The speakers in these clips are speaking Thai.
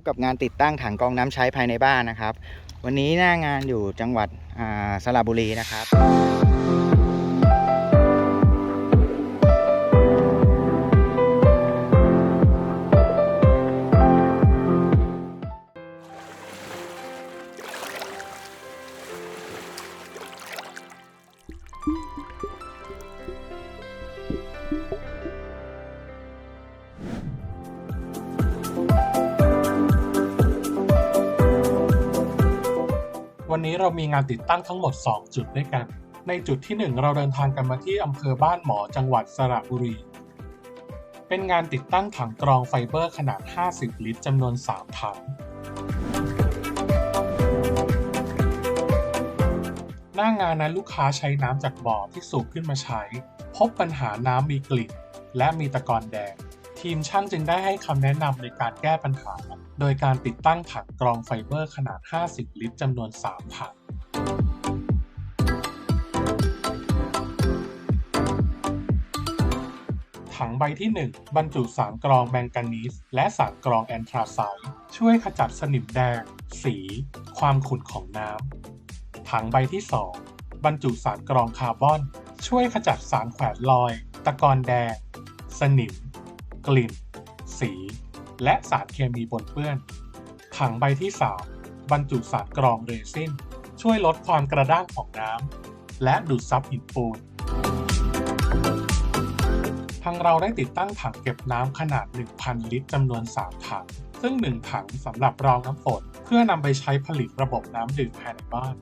บกับงานติดตั้งถังกรองน้ำใช้ภายในบ้านนะครับ วันนี้หน้างานอยู่จังหวัดสระบุรีนะครับ วันนี้เรามีงานติดตั้งทั้งหมด 2 จุดด้วยกัน ในจุดที่ 1 เราเดินทางกันมาที่อำเภอบ้านหมอจังหวัดสระบุรี เป็นงานติดตั้งถังกรองไฟเบอร์ขนาด 50 ลิตรจำนวน 3 ถัง หน้างานนั้นลูกค้าใช้น้ำจากบ่อที่สูบขึ้นมาใช้ พบปัญหาน้ำมีกลิ่นและมีตะกอนแดง ทีมช่างจึงได้ให้คำแนะนำในการแก้ปัญหา โดยการติดตั้งถังกรองไฟเบอร์ขนาด 50 ลิตรจำนวน 3 ถังถังใบที่ 1 บรรจุสารกรองแมงกานีสและสารกรองแอนทราไซด์ช่วยขจัดสนิมแดง สี ความขุ่นของน้ำถังใบที่ 2 บรรจุสารกรองคาร์บอน ช่วยขจัดสารแขวนลอย ตะกอนแดง สนิม กลิ่น และสารเคมีปนเปื้อน ถังใบที่ 3 บรรจุสารกรองเรซินช่วยลดความกระด้างของน้ำและดูดซับหินปูน ทางเราได้ติดตั้งถังเก็บน้ำขนาด 1,000 ลิตรจำนวน 3 ถัง ซึ่ง 1 ถังสำหรับรองน้ำฝน เพื่อนำไปใช้ผลิตระบบน้ำดื่มภายในบ้าน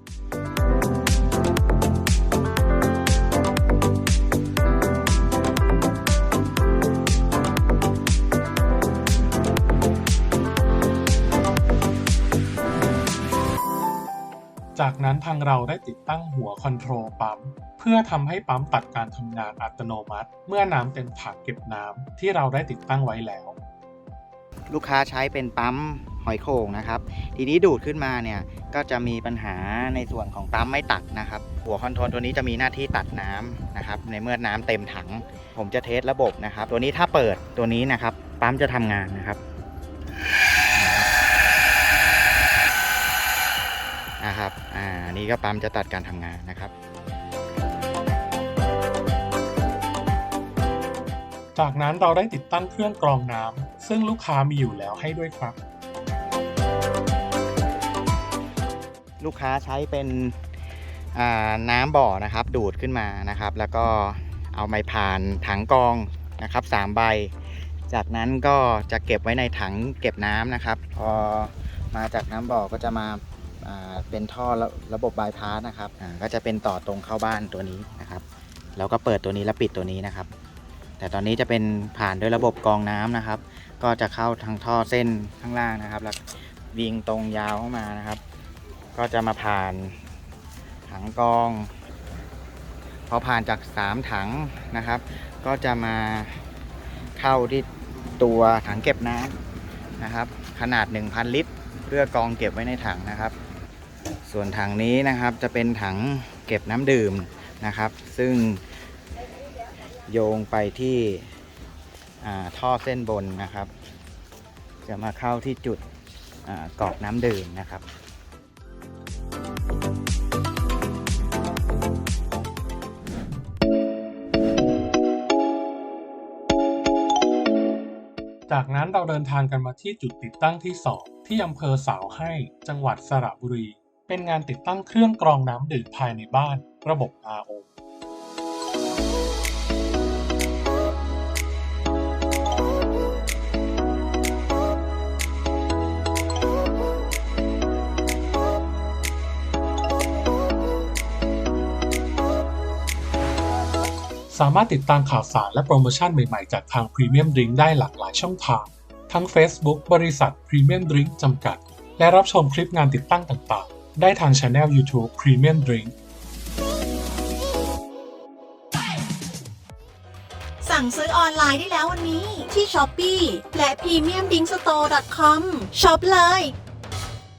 จากนั้นทางเราได้ติดตั้งหัวคอนโทรลปั๊ม เพื่อทำให้ปั๊มตัดการทำงานอัตโนมัติ เมื่อน้ำเต็มถังเก็บน้ำที่เราได้ติดตั้งไว้แล้ว ลูกค้าใช้เป็นปั๊มหอยโข่งนะครับ ทีนี้ดูดขึ้นมาเนี่ยก็จะมีปัญหาในส่วนของปั๊มไม่ตัดนะครับ หัวคอนโทรลตัวนี้จะมีหน้าที่ตัดน้ำนะครับในเมื่อน้ำเต็มถัง ผมจะเทสระบบนะครับ ตัวนี้ถ้าเปิดตัวนี้นะครับ ปั๊มจะทำงานนะครับ นะครับ อ่าอันนี่ก็ปั๊มจะตัดการทำงานนะครับ จากนั้นเราได้ติดตั้งเครื่องกรองน้ำซึ่งลูกค้ามีอยู่แล้วให้ด้วยครับ ลูกค้าใช้เป็นอ่าน้ำบ่อนะครับ ดูดขึ้นมานะครับ แล้วก็เอาไม้ผ่านถังกรองนะครับสามใบ จากนั้นก็จะเก็บไว้ในถังเก็บน้ำนะครับ พอมาจากน้ำบ่อก็จะมาอ่า เป็นท่อระระบบบายพาสนะครับอ่าก็จะเป็นต่อตรงเข้าบ้านตัวนี้นะครับเราก็เปิดตัวนี้แล้วปิดตัวนี้นะครับ แต่ตอนนี้จะเป็นผ่านด้วยระบบกรองน้ำนะครับ ก็จะเข้าทางท่อเส้นข้างล่างนะครับ แล้ววิ่งตรงยาวเข้ามานะครับ ก็จะมาผ่านถังกรองพอผ่านจาก 3 ถังนะครับ ก็จะมาเข้าที่ตัวถังเก็บน้ำนะครับ ขนาด 1,000 ลิตร เพื่อกรองเก็บไว้ในถังนะครับ ส่วนถังนี้นะครับจะเป็นถังเก็บน้ำดื่มนะครับ ซึ่งโยงไปที่ท่อเส้นบนนะครับ จะมาเข้าที่จุดกรอกน้ำดื่มนะครับ จากนั้นเราเดินทางกันมาที่จุดติดตั้งที่ 2 ที่อำเภอสาวให้จังหวัดสระบุรี เป็นงานติดตั้งเครื่องกรองน้ำดื่มภายในบ้าน ระบบ RO สามารถติดตามข่าวสารและโปรโมชั่นใหม่ๆ จากทาง Premium Drink ได้หลากหลายช่องทาง ทั้ง Facebook บริษัท Premium Drink จำกัด และรับชมคลิปงานติดตั้งต่างๆ ได้ทางช anel YouTube Premium Drink สั่งซื้อออนไลน์ได้แล้ววันนี้ที่ Shopee และ premiumdrinkstore.com ช็อปเลย